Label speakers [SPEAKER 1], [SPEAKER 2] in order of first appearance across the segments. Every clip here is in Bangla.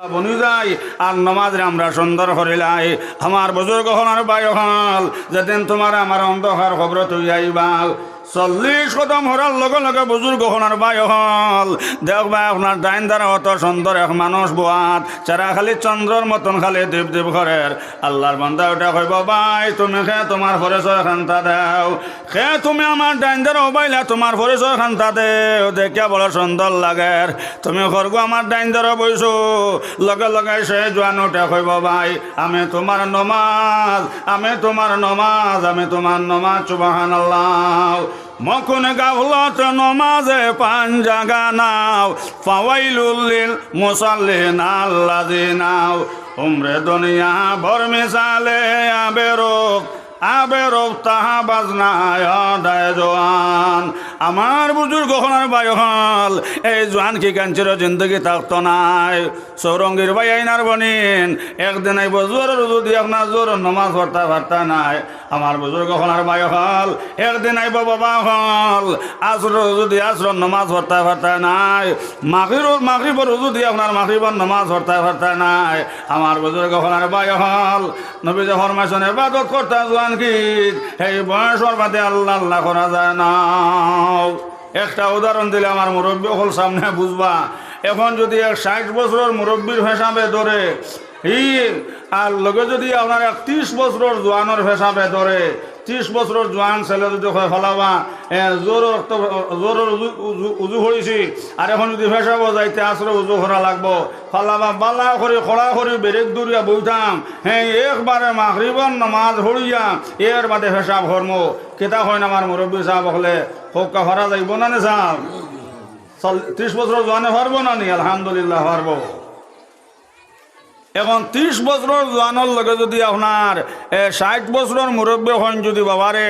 [SPEAKER 1] বনু যাই আর নমাজরে আমরা সুন্দর হরিলাই আমার বুজুর্গ হনার বায়ু হল যেদিন তোমার আমার অন্ধকার খবর তুই আইবাল। চল্লিশ কদম হরার লগে লগে বুজুর্গ হলার বাই হল। দেখবা আপনার ডাইন দ্বারা অত সুন্দর এক মানুষ বোয়াত চারা খালি চন্দ্রর মতন খালি দেব দেব ঘরের আল্লাহর বান্দা ওটা কইব ভাই তুমি খে তোমার পরিচয় খান্তা দেও। খে তুমি আমার ডাইন দ্বারা ওবাইলা তোমার পরিচয় খান্তা দেও। দেখিয়া বড় সুন্দর লাগে তুমি খরগো আমার ডাইন দ্বারা বইছো লগে লগে সে জোয়ান ওটা কইব ভাই আমি তোমার নমাজ, আমি তোমার নমাজ, আমি তোমার নমাজ সুবাহান আল্লাহ মকুন গাভলত নমাজে পাঞ্জাগা নাও ফাওয়াইলুল্লিল মুসাল্লিন আল্লাযিনাও উমরে দুনিয়া ভর মিসালে আবেরক তাহা বাজনায় জোয়ান। আমার বুজুর্গ হলার বায়ুহল এই জোয়ান কি কাঞ্চির জিন্দগি থাকতো নাই? সৌরঙ্গীর ভাই আইনার বনিন, একদিন আইব জোর যদি আপনার জোর নমাজ ভর্তা ভর্তা নাই। আমার বুজুর্গ হলার বায়ুহল একদিন আইব বাবা হল, আসর যদি আসর নমাজ ভর্তা ভর্তা নাই। মাখির মাখিবর যদি আপনার মাখিবর নমাজ ভর্তা ভর্তা নাই। আমার বুজুর্গ হলার বায়ুহল নবী যে ফরমাইশন এবাদত করতে জোয়ান কি সেই বয়সর বাদে আল্লাহ আল্লাহ করা যায় না। একটা উদাহরণ দিলে আমার মুরব্বী হল সামনে বুঝবা। এখন যদি এক ষাট বছরের মুরব্বীর হিসাবে ধরে ই আর লগে যদি আপনার এক ত্রিশ বছরের জোয়ানোর হিসাবে ধরে ত্রিশ বছরের জোয়ান ছেলে যদি ফলাবা জোর জোর উজু করেছি আর এখন যদি ফেসাবো যাইতে আসলে উজু করা লাগবো। ফলাবা বালা করে খড়া করে বেরেক দূরিয়া বইতাম হ্যাঁ একবারে মাগরিবন নামাজ হরিয়া এর বাদে ফেসাব হরম কেতা হয় না আমার মুরব্বী সাহেব হলে? হোক্কা ভরা যাইব না নে সাহেব ত্রিশ বছর জোয়ানে পারব না নি? আলহামদুলিল্লাহ পারব এখন ত্রিশ বছরের জোয়ানোর লগে যদি আপনার ষাট বছরের মুরব্বী হন যদি বাবারে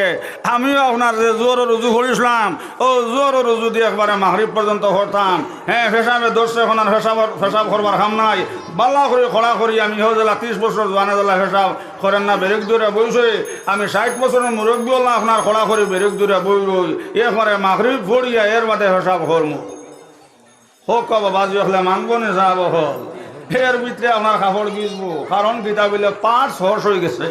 [SPEAKER 1] আমিও আপনার যে জোর রুজু করেছিলাম ও জোর রুজু দিয়ে একবারে মাহরিব পর্যন্ত হতাম হ্যাঁ ফেসাবে দোষে এখন আর ফেসাব ফেসাব করবার খাম নাই। বাল্লা করে খোলা করি আমি হো জেলা ত্রিশ বছর জোয়ানে জেলা ফেসাব করেন না বেরেক দূরে বইছে আমি ষাট বছরের মুরব্বী হলাম আপনার খোলা করি বেরেক দূরে বই বই এরপরে মাহরিব পড়িয়া এর বাদে ফেসাব করমু হোক কবা বাজি হলে মানবো নি যাব হল। এর ভিতরে আপনার কাপড় গিজবো। কারণ কিতা বলে পাঁচ হর্ষ হয়ে গেছে।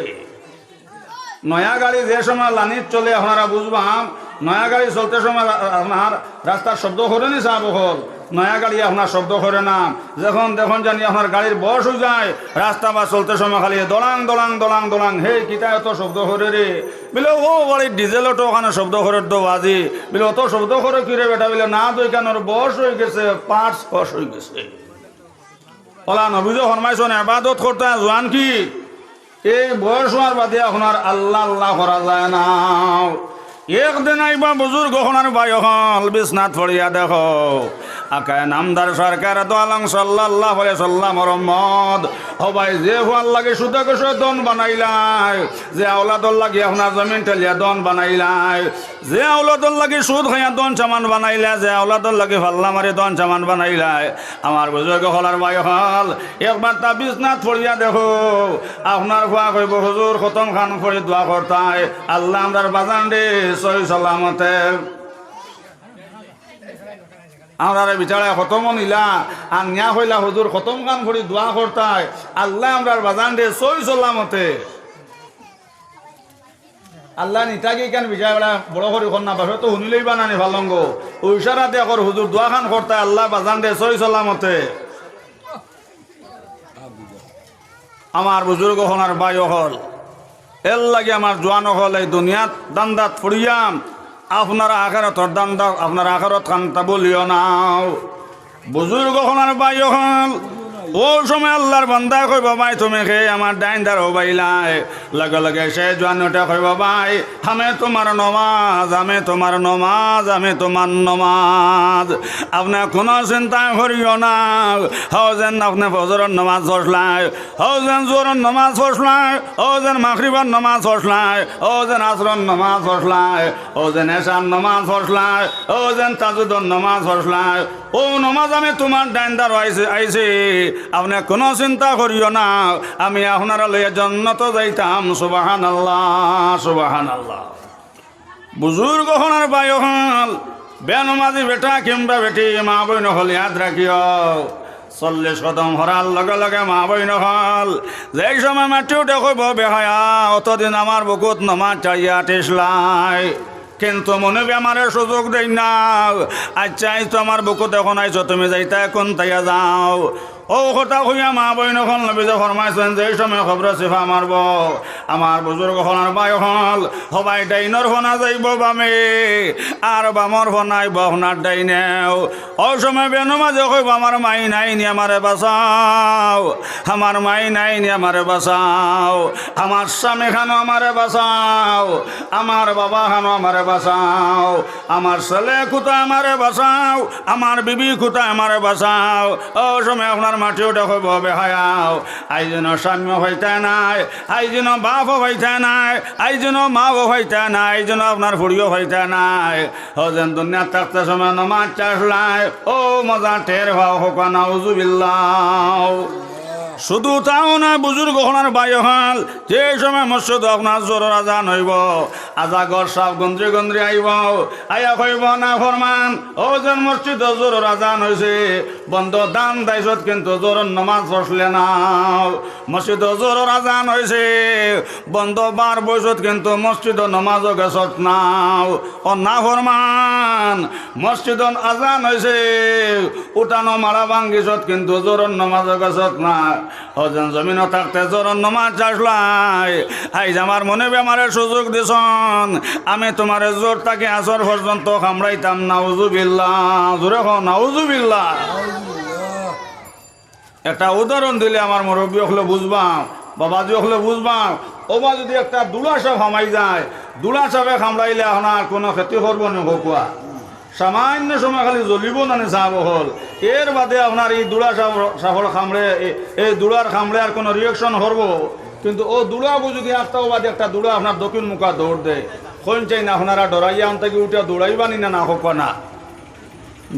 [SPEAKER 1] নয়া গাড়ি যে সময় লানিত চলে, আপনারা বুঝবাম, নয়া গাড়ি চলতে সময় আপনার রাস্তার শব্দ করে নি সাহেব হল নয়া গাড়ি আপনার শব্দ করে না। যখন দেখুন জানি আপনার গাড়ির বয়স হয়ে যায়, রাস্তা বা চলতে সময় খালি দলাং দলাং দলাং দলাং। হে, কিতা এত শব্দ করে রে? বলে, ও গাড়ির ডিজেল অটো ওখানে শব্দ করে তো বাজি। বলে, অত শব্দ করে কি রে বেটা? বলে, না, তো কেন বয়স হয়ে গেছে, পাঁচ বয়স হয়ে গেছে। ওলা নবীজ ফরমাইছেন এবাদত করতে জোয়ান কি? এই বয়স হওয়ার বাদে আপনার আল্লাহ আল্লাহ করা যায় না। একদিন আইবা বুজুর্গ হনার বাই হল বিশ্বনাথ ফড়িয়া দেখো। আকায় নামদার সরকার তো আলং সাল্লাহ সাল্লাম রহমদ হবাই যে হওয়ার লাগে সুদে কষে দন বানাইলাই। যে আওলাদর লাগে আপনার জমিন টেলিয়া দন বানাইলাই। যে আওলাদর লাগে সুদ খাইয়া দন চামান বানাইলা যে আওলাদর লাগে ফাল্লা মারি দন চামান বানাইলাই। আমার বুজুর্গ হলার বাই হল, একবার তা বিশ্বনাথ ফড়িয়া দেখো। আপনার খোয়া কইব, হুজুর, খতম খান ফড়ি দোয়া করতাই। আল্লাহ আমরার বাজান রে সই সালামতে। আমরা বিচারে খতম নিলা আর নিয়া হইলা হুজুর খতম খান ফড়ি দোয়া করতাই আল্লাহ আমরার বাজান রে সই সালামতে আল্লাহ নিতাকে কেন বিচার বেড়া বড় করে কর না বাসে তো শুনিলেই বানানি ভালঙ্গ। ইশারাতে কর হুজুর দোয়া খান করতাই আল্লাহ বাজান রে সই সালামতে আমার বুজুর্গ হনার বাই হল এর লাগে আমার জোয়ান হল এই দুনিয়াত দান্দাত ফুরিয়াম আপনার আখারতর দান্দা আপনার আখারত কান্তা বলিও নাও বুজুর্গ হনার বাই হল ও সময় আল্লাহর বান্দা কইব, ভাই, তুমি খে আমার ডাইন দার বাইলাই লগে লগে সে জোয়ানটা কইব, ভাই, আমি তোমার নমাজ, আমি তোমার নমাজ, আমি তোমার নমাজ। আপনার কোনো চিন্তা করিও না। হও যেন আপনি ফজরের নমাজ হও যেন জোরের নমাজ ও যেন মাখরিবার নমাজ ও যেন আসরন নমাজ ও যেন এসার নমাজ পড়লাই ও যেন তাজুদর নমাজ পড়লাই। ও নমাজ আমি তোমার ডাইন ডাইন্দার আইছে আইছি। আপনি কোনো চিন্তা করিও না। আমি আপনারা লইয়া জন্নত যাইতাম। সুবাহান আল্লাহ সুবাহান আল্লাহ বুজুর্গ হনার বায়ু হল বেনমাজি বেটা কিংবা বেটি, মা বই নহল ইয়াদ রাখিও। চল্লিশ কদম হরার লগে লগে মা বইন নহল যেই সময় মাটি উঠে বেহায়া, অতদিন আমার বুকুত নমা চাইয়া টেসলাই কিন্তু মনে বেমারের সুযোগ দেই না। আচ্ছা তো আমার বুকুত এখন আইছো, তুমি যাইতা এখন তাইয়া যাও। ও কথা হইয়া মা বইন এখন নবী যে ফরমাইছেন যে এই সময় খবর সিফা মারব। আমার বুজুর্গ হলার বাই হল সবাই ডাইনর ফনা যাইব বামে, আর বামর ফনাইব আপনার ডাইনেও। ও সময় বেনু মাঝে কইব, আমার মাই নাই নি, আমারে বাঁচাও। আমার মাই নাই নি, আমারে বাঁচাও। আমার স্বামী খানো আমারে বাঁচাও। আমার বাবা খানো আমারে বাঁচাও। আমার ছেলে কুতা আমারে বাঁচাও। আমার বিবি কুতা আমারে বাঁচাও। ও সময় আপনার দেখো ববে হায়াও আই যেন স্বামী হইতে নাই, আই যেন বাপও হইতে নাই, আই যেন মাও হইতে নাই যেন আপনার ফুড়িও হইতে নাই। যেন দুনিয়া থাকতে সময় নমাজ চাষলাই ও মজা টের ভাও হোক নাউজুবিল্লাহ। শুধু তাও না বুজুর্গ হলার বায়ু হল। যে সময় মসজিদ আপনার জোর আজান হইব, আজা গর সাপ গন্দ্রি গন্দ্রি আইব আইয়া কইব, না, ফরমান, ও যেন মসজিদ জোর আজান হয়েছে বন্ধ দান দাইছত কিন্তু জোর নমাজ বসলে না। মসজিদ জোর আজান হয়েছে বন্ধ বার বৈছত কিন্তু মসজিদ নমাজ গেছত নাও ও না, ফরমান, মসজিদ আজান হয়েছে উঠানো মারা ভাঙ্গিছত কিন্তু জোর নমাজ গেছত না। হজন জমিন থাকতে জোরন নমাজ চাষলাই। আইজ আমার মনে বেমারের সুযোগ দিছন। আমি তোমার জোর তাকে আসর পর্যন্ত কামড়াইতাম নাউজুবিল্লা জোরে হো নাউজুবিল্লা একটা উদাহরণ দিলে আমার মুরব্বী হলে বুঝবাম, বাবাজি হলে বুঝবাম। ওবা যদি একটা দুলা সাপ হামাই যায় দুলা সাপে কামড়াইলে এখন আর কোনো ক্ষতি করব না হোকুয়া সামান্য সময় খালি জ্বলিব না চাব হল এর বাদে আপনার এই সাপ সাপর খামড়ে, এই দুলার খামড়ে আর কোনো রিয়েকশন করব কিন্তু ও দুলাবো যদি একটা বাদে একটা দুলা আপনার দক্ষিণ মুখা দৌড় দেয়। কোন চাই না, আপনারা ডরাইয়া আনতে উঠে দৌড়াইবানি না না হোক না।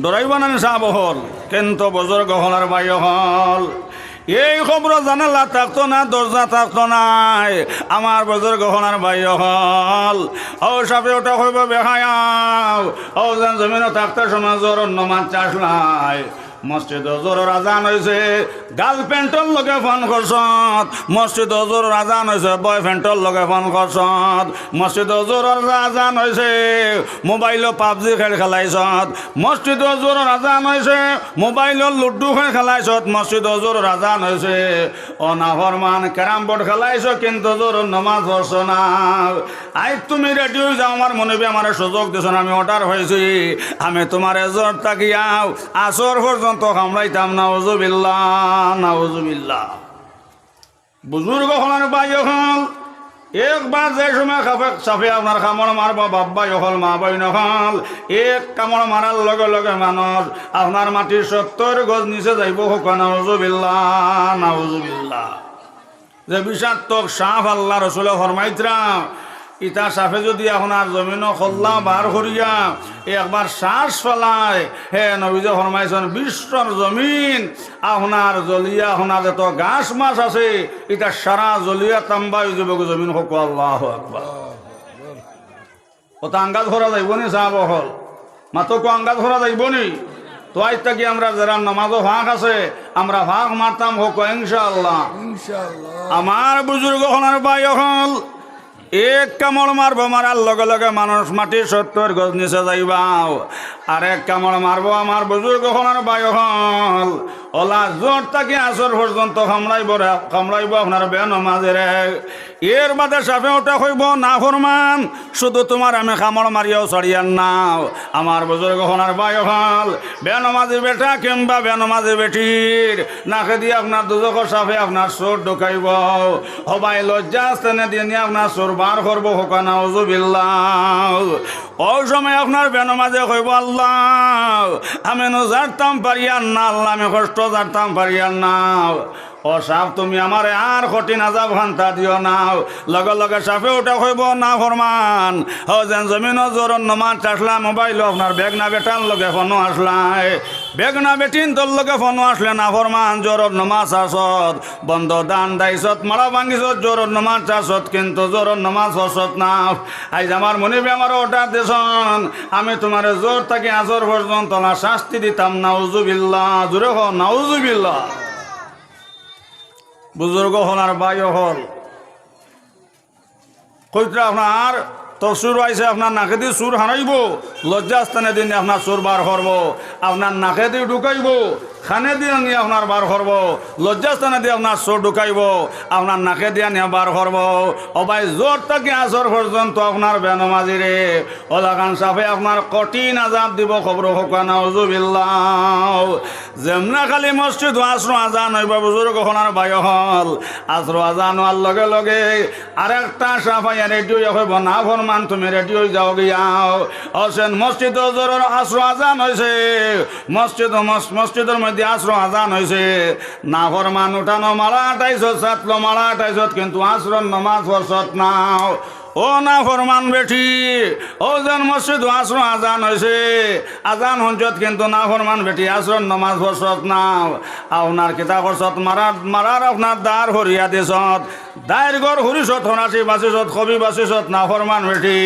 [SPEAKER 1] ডরাইবা না চাব হল কিন্তু বজর গহনার বায়ু হল। এই খবর জানালা থাকতো না, দরজা থাকতো নাই আমার বজর গহনার বায়ু হল। ও সাপে ওটা হইব বেহায়াও ও জান জমিনে থাকতে, সমাজের অন্য মাছ চাষ নাই। মসজিদ জোর আজান হয়েছে গার্লফ্রেন্ডর লগে ফোন করছত। মসজিদ জোর আজান হয়েছে বয়ফ্রেন্ডর লগে ফোন করছত। মসজিদ জোর আজান হয়েছে মোবাইল পাবজি খেল খেলাইছত। মসজিদ জোর আজান হয়েছে মোবাইলত লুডু খেল খেলাইছত। মসজিদ জোর আজান হয়েছে অনাফরমান ক্যারাম বোর্ড খেলাইছ, কিন্তু জোর নমাজ পড়ছ না। আই, তুমি রেডি হয়ে যাও, আমার মনে আমার সুযোগ দিছ আমি অর্ডার হয়েছি। আমি তোমার জোর তাকিয়াও, আসর পর্যন্ত কামড়াইতাম নাউজুবিল্লা নাউজুবিল্লা বুজুর্গ হলার বাই হল একবার যে সময় খাফে চাফে আপনার কামড় মারব বাব্বাই হল মা বাই নহল এক কামড় মারার লগে লগে মানুষ আপনার মাটির সত্তর গজ নিচে যাইব হোক নাউজুবিল্লা নাউজুবিল্লা যে বিষাক্তক সাপ আল্লাহ রসুলে ফরমাইতরাম ইটা সাপে যদি আপনার জমিন খল্লা বার করিয়া একবার শ্বাস ফেলায় হে নবীজে ফরমাইছেন বিশ্বর জমিন আপনার জলিয়া আপনার যত গাছ মাছ আছে এটা সারা জলিয়া তাম্বাই যুবক জমিন হোক আল্লাহ আকবার। ওটা আঙ্গাজ ভরা যাইব নি সাহাব হল? মাতকো আঙ্গাজ ভরা যাইব নি? তো আজ থাকি আমরা যারা নামাজও ভাগ আছে আমরা ভাগ মারতাম হোক ইনশাআল্লাহ।
[SPEAKER 2] ইনশাআল্লাহ।
[SPEAKER 1] আমার বুজুর্গ হলার বাই হল এক কামড় মারব, মারার লগে লগে মানুষ মাটি সত্তর গজ নিচে যাইবাও। আর এক কামড় মারব আমার বুজুর্গ হলার বায়ু হল। ওলা জোর তাকে আসর পর্যন্ত কামড়াইব কামড়াইব আপনার বে নমাজেরে এর বাদে সাপে ওটা হইব না ফরমান, শুধু তোমার আমি কামড় মারিয়াও ছাড়িয়ার নাও আমার বুজুর্গ হলার বাই হল বে নমাজি বেটা কিংবা বে নমাজি বেটির। নাকে দিয়ে আপনার দুজকর সাপে আপনার চোর ঢুকাইব। সবাই লজ্জা স্থানে দিয়ে নিয়ে আপনার চোর বার করব হোকানা উজুবিল্লাহ। ওই সময় আপনার বেনমাজে কইব, আল্লাহ, আমি নো জারতাম পারিয়ার না, আল্লাহ, আমি কষ্ট জারতাম পারিয়ার না ও সাপ, তুমি আমার আর কঠিন আজাব খান্তা দিও নাও। লগে লগে সাপে ওটা হইব না ফরমান। ও যেন জমিন জোর নমান চাষলাম মোবাইল আপনার বেগ না বেটান, লগে ফোনও আসলাই বেগনা বেটিন তোর লোকে ফোন আসলে না, ফরমান জোরর নমাজ আসত। বন্ধ দান দাইছত মারা ভাঙ্গিছত জোরর নমাজ চাষত কিন্তু জোরর নমাজ হসত না। আইজ আমার মনে আমার ওটা দেশন, আমি তোমার জোর থাকি আজর পর্যন্ত না শাস্তি দিতাম নাউজুবিল্লা জোরে হ নাউজুবিল্লা বুজুর্গ হল আর বায়ু হল। কইতরা আপনার তোর সুর আইসে আপনার নাকে দিয়ে সুর হারাইব লজ্জাস্থানে দিন আপনার সুর বার করব। আপনার নাকে দিয়ে ঢুকাইব। খানে দিয়ে নিয়ে আপনার বার করব লজ্জাস্থানে দিয়ে আপনার সুর ঢুকাইব আপনার নাকে দিয়ে নিয়ে বার করব অবাই জোর থেকে আসর পর্যন্ত আপনার বেনমাজিরে ওলাখান সাফে আপনার কঠিন আজাব দিব খবর হকানা উজুবিল্লাহ যেমনা খালি মসজিদ আশ্র আজান হইব বুজুর্গ হনার বায়ু হল আশ্র আজান হওয়ার লগে লগে আরেকটা সাফাইয়া রেডিও হইব, না ফরমান তুমি রেডিও যাও গিয়াও অসেন মসজিদ জোরের আশ্র আজান হয়েছে মসজিদ মসজিদের মধ্যে আশ্রয় আজান হয়েছে না ফরমান উঠানো মালা আটাইছত সাতলো মালা আটাইছত কিন্তু আশ্রম নমাজ ফরসত নাও। ও না ফরমান বেঠি। ও যেন মসজিদ আশ্র আজান হয়েছে আজান হঞ্চত কিন্তু না ফরমান বেঠি আশ্রম নমাজ ফরসত নাও আপনার কিতাব ফরসত মারার মারার আপনার দ্বার হরিয়া দেশত দায়ের গড় হরিষত হনাসি বাসিছত কবি বাসিছত না ফরমান বেঠি।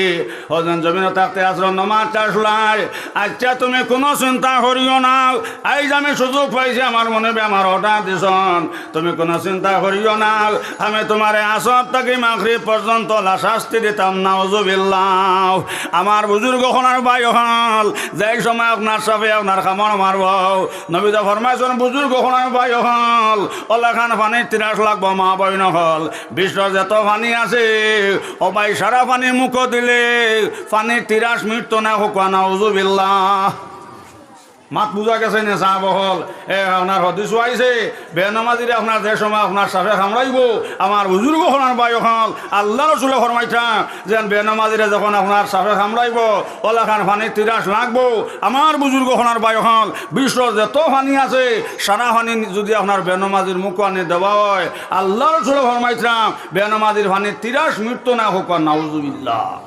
[SPEAKER 1] ও যেন জমিনে থাকতে আশ্রম নমাজ চাষলাই আচ্ছা তুমি কোনো চিন্তা করিও না। আইজ আমি সুযোগ পাইছি, আমার মনে বেমার ওটা দিছন। তুমি কোনো চিন্তা করিও না। আমি তোমার আসর থেকে মাখরি পর্যন্ত লা শাস্তি দিতাম না ওজুবিল্লাহ আমার বুজুর্গ হনার বাই হল যাই সময় আপনার সাথে আপনার খামর মারব নবীদা ফরমাইছেন, বুজুর্গ হনার বাই হল, ওলাখান পানি তিরাশ লাগবো মা বই নহল বিশ্ব যত পানি আছে, ও ভাই সারা পানি মুখ দিলে পানির তিরাশ মৃত্যু না হোক না ওজুবিল্লাহ মাত বুঝা গেছে নে চাহ বহল। এ আপনার হদিস আইছে বেনামাজিরে আপনার দেশ সময় আপনার সাথে সামলাইব আমার বুজুর্গ হনার বাই হল আল্লাহ রসুলে ফরমাইছা যেন বেনামাজিরে যখন আপনার সাথে সামলাইব ওলা খান ফানি তিরাস লাগবো আমার বুজুর্গ হনার বাই হল বিশ্ব যত ফানি আছে সারা ফানি যদি আপনার বেনমাজির মুখ আনি দেওয়া হয়, আল্লাহ রসুলে ফরমাইছা বেনমাজির ফানি তিরাস মৃত্যু না হোক, নাউজুবিল্লাহ।